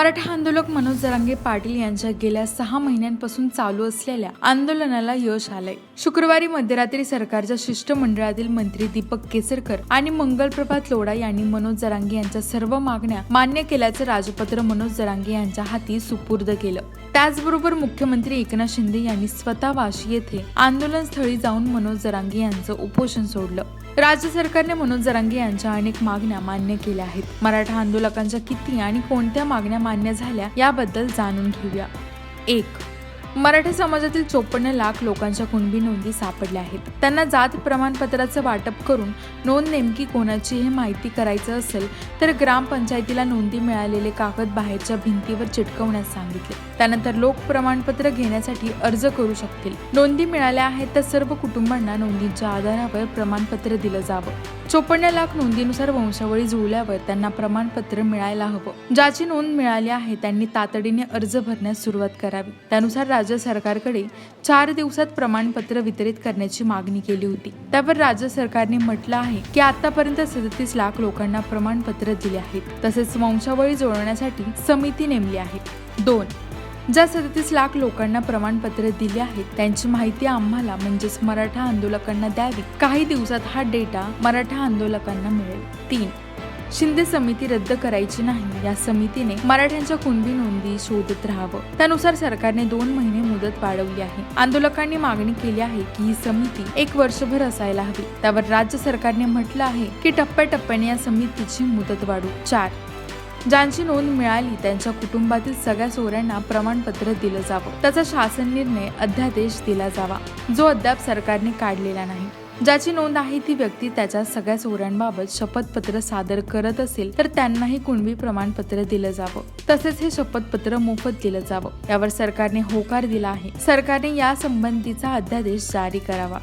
मराठा आंदोलक मनोज जरांगे पाटील यांच्या गेल्या सहा महिन्यांपासून चालू असलेल्या आंदोलनाला यश आलंय. शुक्रवारी मध्यरात्री सरकारच्या शिष्टमंडळातील मंत्री दीपक केसरकर आणि मंगलप्रभात लोढा यांनी मनोज जरांगे यांच्या सर्व मागण्या मान्य केल्याचं राजपत्र मनोज जरांगे यांच्या हाती सुपूर्द केलं. त्याचबरोबर मुख्यमंत्री एकनाथ शिंदे यांनी स्वतः वाशी येथे आंदोलन स्थळी जाऊन मनोज जरांगे यांचं उपोषण सोडलं. राज्य सरकारने मनोज जरांगे यांच्या अनेक मागण्या मान्य केल्या आहेत. मराठा आंदोलकांच्या किती आणि कोणत्या मागण्या मान्य झाल्या याबद्दल जाणून घेऊया. एक मराठा समाजातील चोपन्न लाख लोकांच्या कुणबी नोंदी सापडल्या आहेत. त्यांना जात प्रमाणपत्राचं वाटप करून नोंद नेमकी कोणाची हे माहिती करायचं असेल तर ग्रामपंचायतीला नोंदी मिळालेले कागद बाहेरच्या भिंतीवर चिटकवण्यास सांगितले. त्यानंतर लोक प्रमाणपत्र घेण्यासाठी अर्ज करू शकतील. नोंदी मिळाल्या आहेत तर सर्व कुटुंबांना नोंदींच्या आधारावर प्रमाणपत्र दिलं जावं. चोपन्न लाख नोंदीनुसार वंशावळी जुळल्यावर त्यांना प्रमाणपत्र मिळायला हवं. ज्याची नोंद मिळाली आहे त्यांनी तातडीने अर्ज भरण्यास सुरुवात करावी. त्यानुसार राज्य सरकारकडे चार दिवसात प्रमाणपत्र वितरित करण्याची मागणी केली होती. त्यावर राज्य सरकारने म्हटलं आहे की आतापर्यंत सदतीस लाख लोकांना प्रमाणपत्र दिले आहेत. तसेच वंशावळी जुळवण्यासाठी समिती नेमली आहे. दोन ज्या सदतीस लाख लोकांना प्रमाणपत्र दिले आहेत त्यांची माहिती आम्हाला म्हणजेच मराठा आंदोलकांना द्यावी. काही दिवसात हा डेटा मराठा आंदोलकांना मिळेल. तीन. शिंदे समिती रद्द करायची नाही या समितीने मराठ्यांच्या कुणबी नोंदी शोधत राहावं. त्यानुसार सरकारने दोन महिने मुदत वाढवली आहे. आंदोलकांनी मागणी केली आहे की ही समिती एक वर्षभर असायला हवी. त्यावर राज्य सरकारने म्हटलं आहे की टप्प्याटप्प्याने या समितीची मुदत वाढू. चार. ज्यांची नोंद मिळाली त्यांच्या कुटुंबातील सगळ्या चोऱ्यांना प्रमाणपत्र दिलं जावं. त्याचा शासन निर्णय अध्यादेश दिला जावा जो अद्याप सरकारने काढलेला नाही. ज्याची नोंद आहे ती व्यक्ती त्याच्या सगळ्या चोऱ्यांबाबत शपथपत्र सादर करत असेल तर त्यांनाही कुणबी प्रमाणपत्र दिलं जावं. तसेच हे शपथपत्र मोफत दिलं जावं. यावर सरकारने होकार दिला आहे. सरकारने या संबंधीचा अध्यादेश जारी करावा.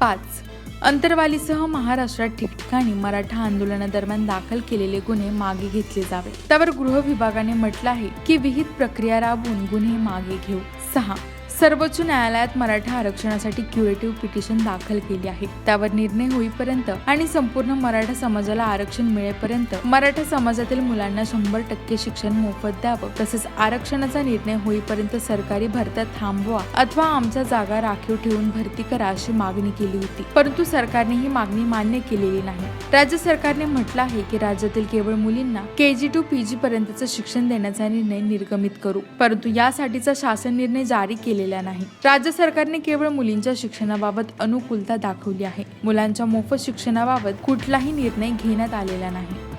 पाच अंतरवालीसह महाराष्ट्रात ठिकठिकाणी मराठा आंदोलनादरम्यान दाखल केलेले गुन्हे मागे घेतले जावे त्यावर गृह विभागाने म्हटलं आहे की विहित प्रक्रिया राबवून गुन्हे मागे घेऊ. सहा. सर्वोच्च न्यायालयात मराठा आरक्षणासाठी क्युरेटिव्ह पिटिशन दाखल केली आहे. त्यावर निर्णय होईपर्यंत आणि संपूर्ण मराठा समाजाला आरक्षण मिळेपर्यंत मराठा समाजातील मुलांना शंभर टक्के शिक्षण मोफत द्यावं. तसेच आरक्षणाचा निर्णय होईपर्यंत सरकारी भरत्या थांबवा अथवा आमच्या जागा राखीव ठेवून भरती करा अशी मागणी केली होती. परंतु सरकारने ही मागणी मान्य केलेली नाही. राज्य सरकारने म्हटलं आहे की राज्यातील केवळ मुलींना के जी टू पीजी पर्यंतचं शिक्षण देण्याचा निर्णय निर्गमित करू. परंतु यासाठीचा शासन निर्णय जारी केलेला नाही. राज्य सरकारने केवळ मुलींच्या शिक्षणाबाबत अनुकूलता दाखवली आहे. मुलांच्या मोफत शिक्षणाबाबत कुठलाही निर्णय घेण्यात आलेला नाही.